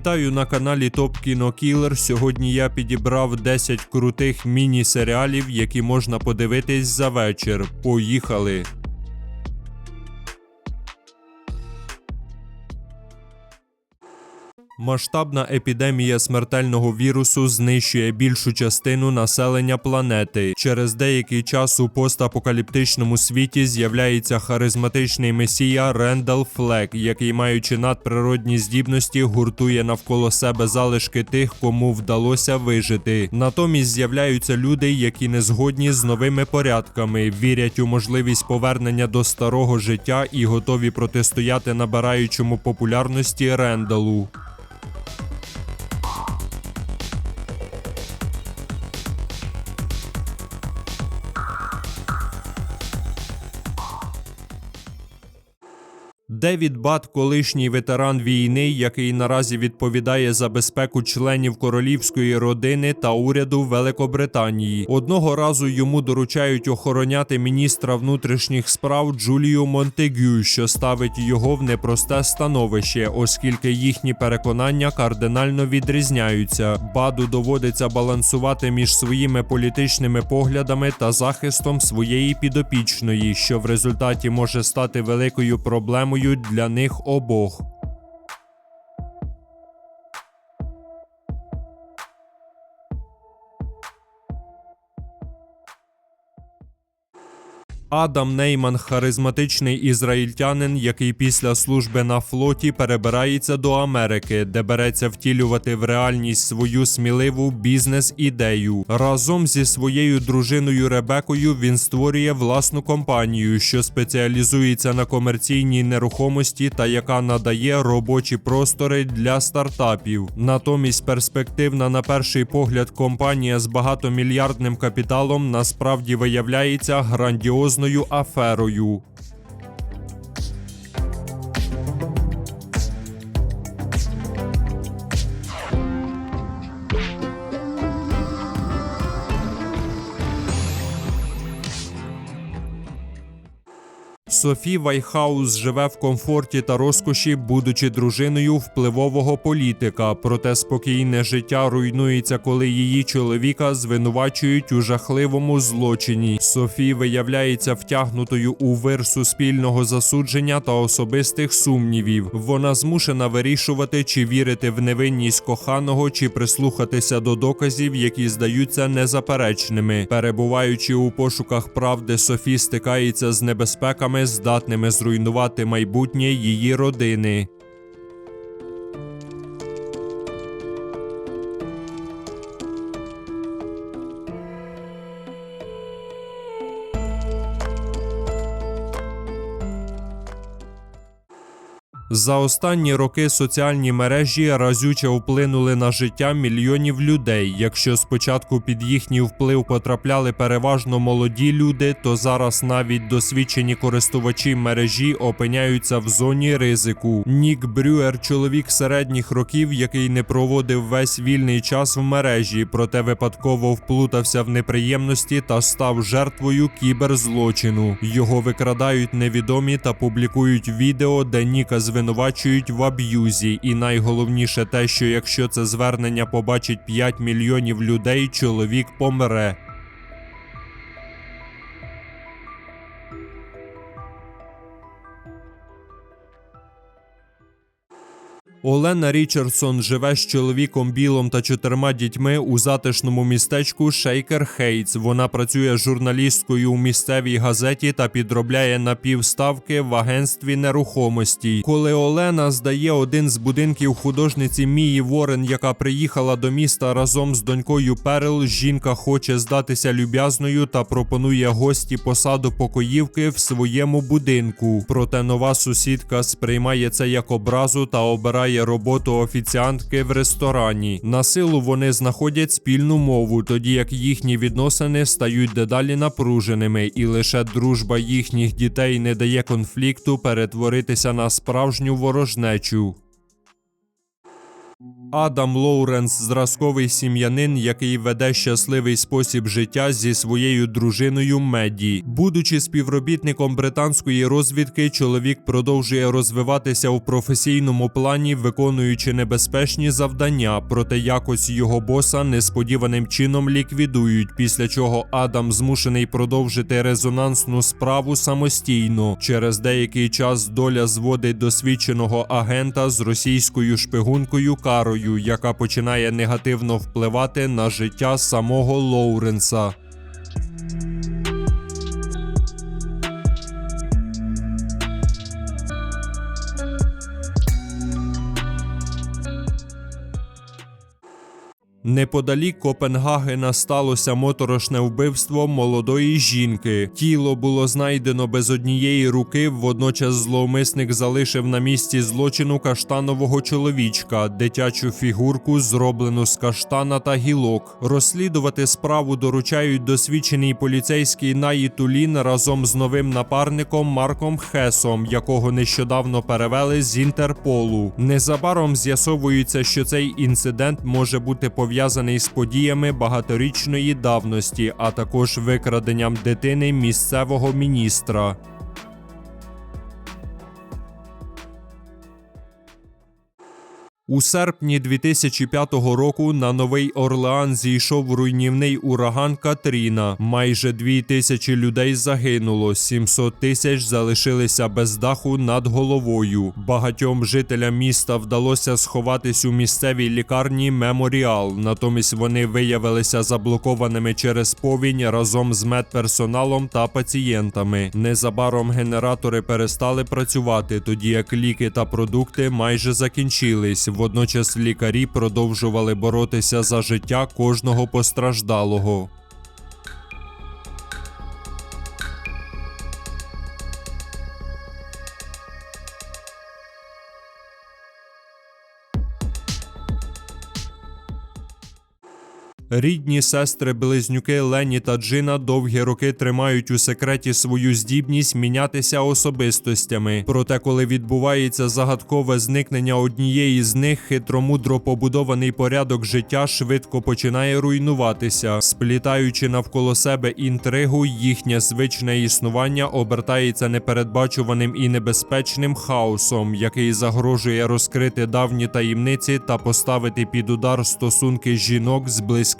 Вітаю на каналі Топ Кіно Кілер. Сьогодні я підібрав 10 крутих міні-серіалів, які можна подивитись за вечір. Поїхали! Масштабна епідемія смертельного вірусу знищує більшу частину населення планети. Через деякий час у постапокаліптичному світі з'являється харизматичний месія Рендал Флек, який, маючи надприродні здібності, гуртує навколо себе залишки тих, кому вдалося вижити. Натомість з'являються люди, які не згодні з новими порядками, вірять у можливість повернення до старого життя і готові протистояти набираючому популярності Рендалу. Девід Бат, колишній ветеран війни, який наразі відповідає за безпеку членів королівської родини та уряду Великобританії. Одного разу йому доручають охороняти міністра внутрішніх справ Джулію Монтегю, що ставить його в непросте становище, оскільки їхні переконання кардинально відрізняються. Баду доводиться балансувати між своїми політичними поглядами та захистом своєї підопічної, що в результаті може стати великою проблемою для них обох. Адам Нейман харизматичний ізраїльтянин, який після служби на флоті перебирається до Америки, де береться втілювати в реальність свою сміливу бізнес-ідею. Разом зі своєю дружиною Ребекою він створює власну компанію, що спеціалізується на комерційній нерухомості та яка надає робочі простори для стартапів. Натомість перспективна на перший погляд компанія з багатомільярдним капіталом насправді виявляється грандіозною аферою. Софі Вайхаус живе в комфорті та розкоші, будучи дружиною впливового політика. Проте спокійне життя руйнується, коли її чоловіка звинувачують у жахливому злочині. Софі виявляється втягнутою у вир суспільного засудження та особистих сумнівів. Вона змушена вирішувати, чи вірити в невинність коханого, чи прислухатися до доказів, які здаються незаперечними. Перебуваючи у пошуках правди, Софі стикається з небезпеками здатними зруйнувати майбутнє її родини. За останні роки соціальні мережі разюче вплинули на життя мільйонів людей. Якщо спочатку під їхній вплив потрапляли переважно молоді люди, то зараз навіть досвідчені користувачі мережі опиняються в зоні ризику. Нік Брюер, чоловік середніх років, який не проводив весь вільний час в мережі, проте випадково вплутався в неприємності та став жертвою кіберзлочину. Його викрадають невідомі та публікують відео, де Ніка звинувачують в аб'юзі, і найголовніше те, що якщо це звернення побачить 5 мільйонів людей, чоловік помре. Олена Річардсон живе з чоловіком Білом та чотирма дітьми у затишному містечку Шейкер Хейтс. Вона працює журналісткою у місцевій газеті та підробляє напівставки в агентстві нерухомості. Коли Олена здає один з будинків художниці Мії Ворен, яка приїхала до міста разом з донькою Перл, жінка хоче здатися люб'язною та пропонує гості посаду покоївки в своєму будинку. Проте нова сусідка сприймає це як образу та обирає роботу офіціантки в ресторані. На силу вони знаходять спільну мову, тоді як їхні відносини стають дедалі напруженими, і лише дружба їхніх дітей не дає конфлікту перетворитися на справжню ворожнечу. Адам Лоуренс зразковий сім'янин, який веде щасливий спосіб життя зі своєю дружиною Меді. Будучи співробітником британської розвідки, чоловік продовжує розвиватися у професійному плані, виконуючи небезпечні завдання, проте якось його боса несподіваним чином ліквідують, після чого Адам змушений продовжити резонансну справу самостійно. Через деякий час доля зводить досвідченого агента з російською шпигункою Карою, яка починає негативно впливати на життя самого Лоуренса. Неподалік Копенгагена сталося моторошне вбивство молодої жінки. Тіло було знайдено без однієї руки. Водночас зловмисник залишив на місці злочину каштанового чоловічка, дитячу фігурку, зроблену з каштана та гілок. Розслідувати справу доручають досвідчений поліцейський Наї Тулін разом з новим напарником Марком Хесом, якого нещодавно перевели з Інтерполу. Незабаром з'ясовується, що цей інцидент може бути пов'язаний з подіями багаторічної давності, а також викраденням дитини місцевого міністра. У серпні 2005 року на Новий Орлеан зійшов руйнівний ураган Катріна. Майже дві тисячі людей загинуло, 700 тисяч залишилися без даху над головою. Багатьом жителям міста вдалося сховатись у місцевій лікарні Меморіал. Натомість вони виявилися заблокованими через повінь разом з медперсоналом та пацієнтами. Незабаром генератори перестали працювати, тоді як ліки та продукти майже закінчились. Водночас лікарі продовжували боротися за життя кожного постраждалого. Рідні сестри близнюки Лені та Джина довгі роки тримають у секреті свою здібність мінятися особистостями. Проте, коли відбувається загадкове зникнення однієї з них, хитромудро побудований порядок життя швидко починає руйнуватися, сплітаючи навколо себе інтригу, їхнє звичне існування обертається непередбачуваним і небезпечним хаосом, який загрожує розкрити давні таємниці та поставити під удар стосунки жінок з близькими